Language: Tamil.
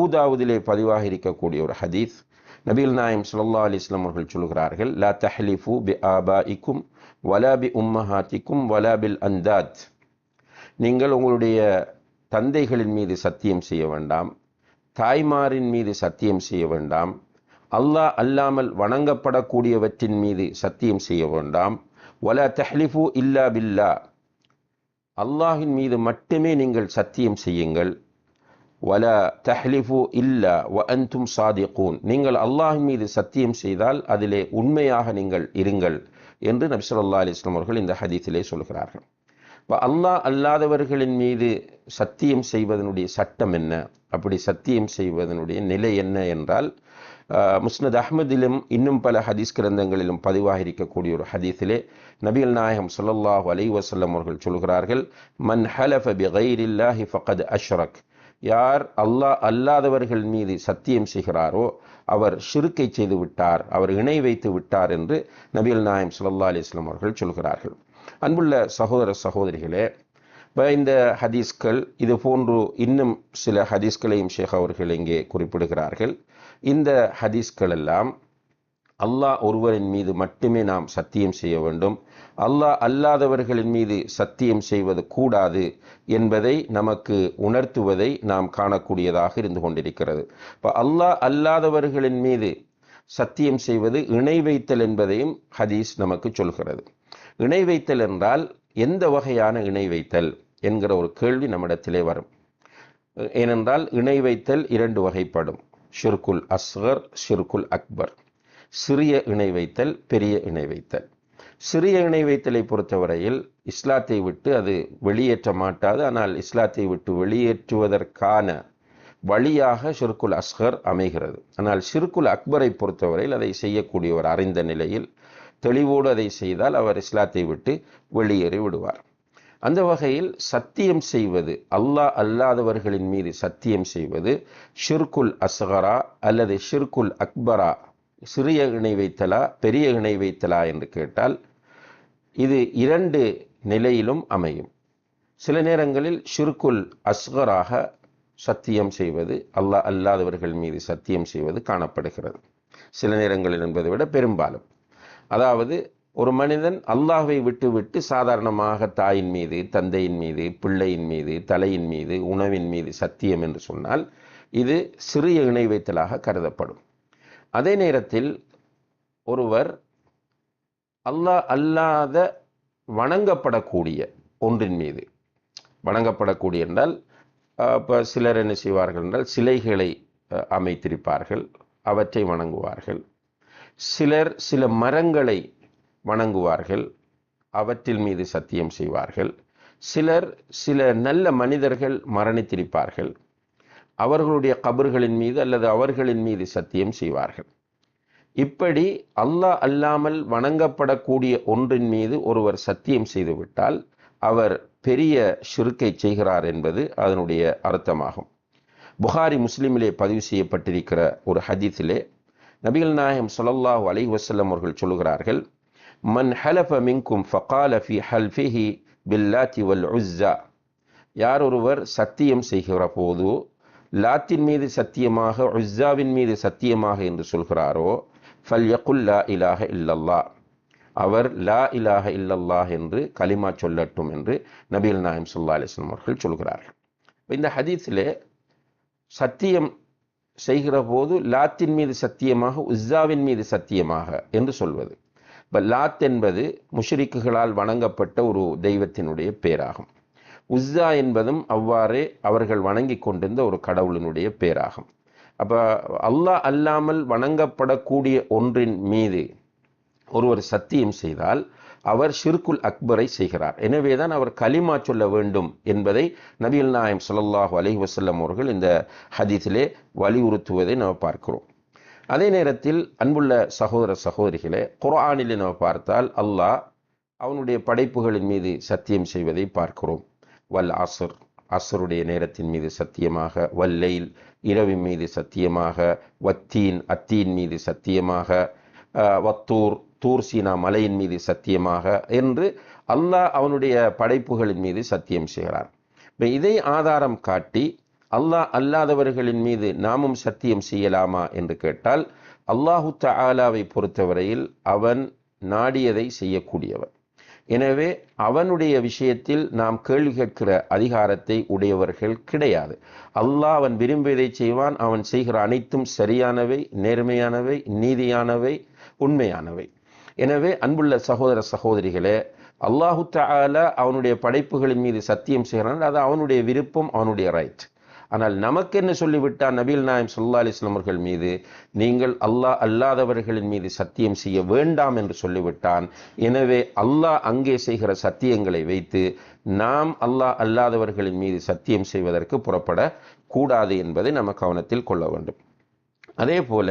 ஊதாவதிலே பதிவாக இருக்கக்கூடிய ஒரு ஹதீஸ் நபீல் நாயம் சுல்லா அலிஸ்லாம் அவர்கள் சொல்கிறார்கள் லா தஹ்லிஃபு பி ஆபாஇக்கும் வலா பி உம்மஹாத்திக்கும் வலா பில் அந்தாத். நீங்கள் உங்களுடைய தந்தைகளின் மீது சத்தியம் செய்ய வேண்டாம் தாய்மாரின் மீது சத்தியம் செய்ய வேண்டாம் அல்லாஹ் அல்லாமல் வணங்கப்படக்கூடியவற்றின் மீது சத்தியம் செய்ய வேண்டாம். வலா தஹ்லிஃபு இல்லா பில்லா. அல்லாஹின் மீது மட்டுமே நீங்கள் சத்தியம் செய்யுங்கள். வல தஹ்லிஃபு இல்லா வ அன்தும் சாதிகூன் நீங்கள் அல்லாஹின் மீது சத்தியம் செய்தால் அதிலே உண்மையாக நீங்கள் இருங்கள் என்று நபி சொல்லா அலிஸ்லாம் அவர்கள் இந்த ஹதீத்திலே சொல்கிறார்கள் இப்போ அல்லாஹ் அல்லாதவர்களின் மீது சத்தியம் செய்வதனுடைய சட்டம் என்ன அப்படி சத்தியம் செய்வதனுடைய நிலை என்ன என்றால் முஸ்னத் அஹமதிலும் இன்னும் பல ஹதீஸ் கிரந்தங்களிலும் பதிவாக இருக்கக்கூடிய ஒரு ஹதீஸிலே நபிகள் நாயகம் சொல்லல்லாஹு அலை வசல்லம் அவர்கள் சொல்கிறார்கள் மன் ஹலஃப பி கைரில்லாஹி ஃபகத் அஷ்ரக் யார் அல்லாஹ் அல்லாதவர்கள் மீது சத்தியம் செய்கிறாரோ அவர் சிறுக்கை செய்து விட்டார் அவர் இணை வைத்து விட்டார் என்று நபிகள் நாயம் சுல்லா அலிஸ்லாம் அவர்கள் சொல்கிறார்கள். அன்புள்ள சகோதர சகோதரிகளே இப்போ இந்த ஹதீஸ்கள் இது போன்று இன்னும் சில ஹதீஸ்களையும் ஷேக் அவர்கள் இங்கே குறிப்பிடுகிறார்கள். இந்த ஹதீஸ்கள் எல்லாம் அல்லாஹ் ஒருவரின் மீது மட்டுமே நாம் சத்தியம் செய்ய வேண்டும். அல்லாஹ் அல்லாதவர்களின் மீது சத்தியம் செய்வது கூடாது என்பதை நமக்கு உணர்த்துவதை நாம் காணக்கூடியதாக இருந்து கொண்டிருக்கிறது. இப்போ அல்லாஹ் அல்லாதவர்களின் மீது சத்தியம் செய்வது இணை வைத்தல் என்பதையும் ஹதீஸ் நமக்கு சொல்கிறது. இணை வைத்தல் என்றால் எந்த வகையான இணை வைத்தல் என்கிற ஒரு கேள்வி நம்மிடத்திலே வரும். ஏனென்றால் இணை வைத்தல் இரண்டு வகைப்படும். ஷிர்குல் அஸ்கர் ஷிர்குல் அக்பர். சிறிய இணை வைத்தல் பெரிய இணை வைத்தல். சிறிய இணை வைத்தலை பொறுத்தவரையில் இஸ்லாத்தை விட்டு அது வெளியேற்ற மாட்டாது. ஆனால் இஸ்லாத்தை விட்டு வெளியேற்றுவதற்கான வழியாக ஷிர்குல் அஸ்கர் அமைகிறது. ஆனால் ஷிர்குல் அக்பரை பொறுத்தவரையில் அதை செய்யக்கூடியவர் அறிந்த நிலையில் தெளிவோடு அதை செய்தால் அவர் இஸ்லாத்தை விட்டு வெளியேறி விடுவார். அந்த வகையில் சத்தியம் செய்வது அல்லாஹ் அல்லாதவர்களின் மீது சத்தியம் செய்வது ஷிர்குல் அஸ்கரா அல்லது ஷிர்குல் அக்பரா சிறிய இணை வைத்தலா பெரிய இணை வைத்தலா என்று கேட்டால் இது இரண்டு நிலையிலும் அமையும். சில நேரங்களில் ஷிர்குல் அஸ்கராக சத்தியம் செய்வது அல்லாஹ் அல்லாதவர்கள் மீது சத்தியம் செய்வது காணப்படுகிறது. சில நேரங்களில் என்பதை விட பெரும்பாலும். அதாவது ஒரு மனிதன் அல்லாஹை விட்டுவிட்டு சாதாரணமாக தாயின் மீது தந்தையின் மீது பிள்ளையின் மீது தலையின் மீது உணவின் மீது சத்தியம் என்று சொன்னால் இது சிறிய இணை வைத்தலாக கருதப்படும். அதே நேரத்தில் ஒருவர் அல்லாஹ் அல்லாத வணங்கப்படக்கூடிய ஒன்றின் மீது. வணங்கப்படக்கூடிய என்றால் இப்போ சிலர் என்ன செய்வார்கள் என்றால் சிலைகளை அமைத்திருப்பார்கள் அவற்றை வணங்குவார்கள். சிலர் சில மரங்களை வணங்குவார்கள் அவற்றில் மீது சத்தியம் செய்வார்கள். சிலர் சில நல்ல மனிதர்கள் மரணித்திருப்பார்கள். அவர்களுடைய கபர்களின் மீது அல்லது அவர்களின் மீது சத்தியம் செய்வார்கள். இப்படி அல்லாஹ் அல்லாமல் வணங்கப்படக்கூடிய ஒன்றின் மீது ஒருவர் சத்தியம் செய்துவிட்டால் அவர் பெரிய ஷிருக்கை செய்கிறார் என்பது அதனுடைய அர்த்தமாகும். புகாரி முஸ்லிமிலே பதிவு செய்யப்பட்டிருக்கிற ஒரு ஹதீஸிலே நபிகள் நாயகம் சொல்லல்லாஹு அலை வசல்லம் அவர்கள் சொல்கிறார்கள் மன் ஹலஃப மின்கும் ஃபகால ஃபி ஹல்ஃபிஹி பில்லாத்தி வல் உஸ்ஸா. யார் ஒருவர் சத்தியம் செய்கிற போது லாத்தின் மீது சத்தியமாக உஸ்ஸாவின் மீது சத்தியமாக என்று சொல்கிறாரோ ஃபல் யகுல் லா இலாஹ இல்லல்லா அவர் லா இலாக இல்லல்லா என்று கலிமா சொல்லட்டும் என்று நபீல் நாயம் சுல்லா அலிஸ்லாம் அவர்கள் சொல்கிறார்கள். இந்த ஹதீஸிலே சத்தியம் செய்கிற போது லாத்தின் மீது சத்தியமாக உஸ்ஸாவின் மீது சத்தியமாக என்று சொல்வது. இப்போ லாத் என்பது முஷரிக்குகளால் வணங்கப்பட்ட ஒரு தெய்வத்தினுடைய பேராகும். உஸ்ஸா என்பதும் அவ்வாறே அவர்கள் வணங்கி கொண்டிருந்த ஒரு கடவுளினுடைய பேராகும். அப்போ அல்லாஹ் அல்லாமல் வணங்கப்படக்கூடிய ஒன்றின் மீது ஒருவர் சத்தியம் செய்தால் அவர் ஷிர்குல் அக்பரை செய்கிறார். எனவே தான் அவர் கலிமா சொல்ல வேண்டும் என்பதை நபிகள் நாயம் சொல்லல்லாஹு அலி வசல்லம் அவர்கள் இந்த ஹதீஸிலே வலியுறுத்துவதை நாம் பார்க்கிறோம். அதே நேரத்தில் அன்புள்ள சகோதர சகோதரிகளே குரானிலே நம்ம பார்த்தால் அல்லாஹ் அவனுடைய படைப்புகளின் மீது சத்தியம் செய்வதை பார்க்கிறோம். வல் அசர் அசருடைய நேரத்தின் மீது சத்தியமாக வல்லைல் இரவின் மீது சத்தியமாக வத்தீன் அத்தீன் மீது சத்தியமாக வத்தூர் தூர் சீனா மலையின் மீது சத்தியமாக என்று அல்லாஹ் அவனுடைய படைப்புகளின் மீது சத்தியம் செய்கிறான். இப்போ இதை ஆதாரம் காட்டி அல்லாஹ் அல்லாதவர்களின் மீது நாமும் சத்தியம் செய்யலாமா என்று கேட்டால் அல்லாஹு தாலாவை பொறுத்தவரையில் அவன் நாடியதை செய்யக்கூடியவன். எனவே அவனுடைய விஷயத்தில் நாம் கேள்வி கேட்கிற அதிகாரத்தை உடையவர்கள் கிடையாது. அல்லாஹ் அவன் விரும்பியதை செய்வான் அவன் செய்கிற அனைத்தும் சரியானவை நேர்மையானவை நீதியானவை உண்மையானவை. எனவே அன்புள்ள சகோதர சகோதரிகளே அல்லாஹு தாலா அவனுடைய படைப்புகளின் மீது சத்தியம் செய்கிறான் அது அவனுடைய விருப்பம் அவனுடைய ரைட் ஆனால் நமக்கு என்ன சொல்லிவிட்டார் நபீல் நாயம் சுல்லா அலிஸ்லாம் அவர்கள் மீது நீங்கள் அல்லாஹ் அல்லாதவர்களின் மீது சத்தியம் செய்ய வேண்டாம் என்று சொல்லிவிட்டான். எனவே அல்லாஹ் அங்கே செய்கிற சத்தியங்களை வைத்து நாம் அல்லாஹ் அல்லாதவர்களின் மீது சத்தியம் செய்வதற்கு புறப்பட கூடாது என்பதை நம்ம கவனத்தில் கொள்ள வேண்டும். அதே போல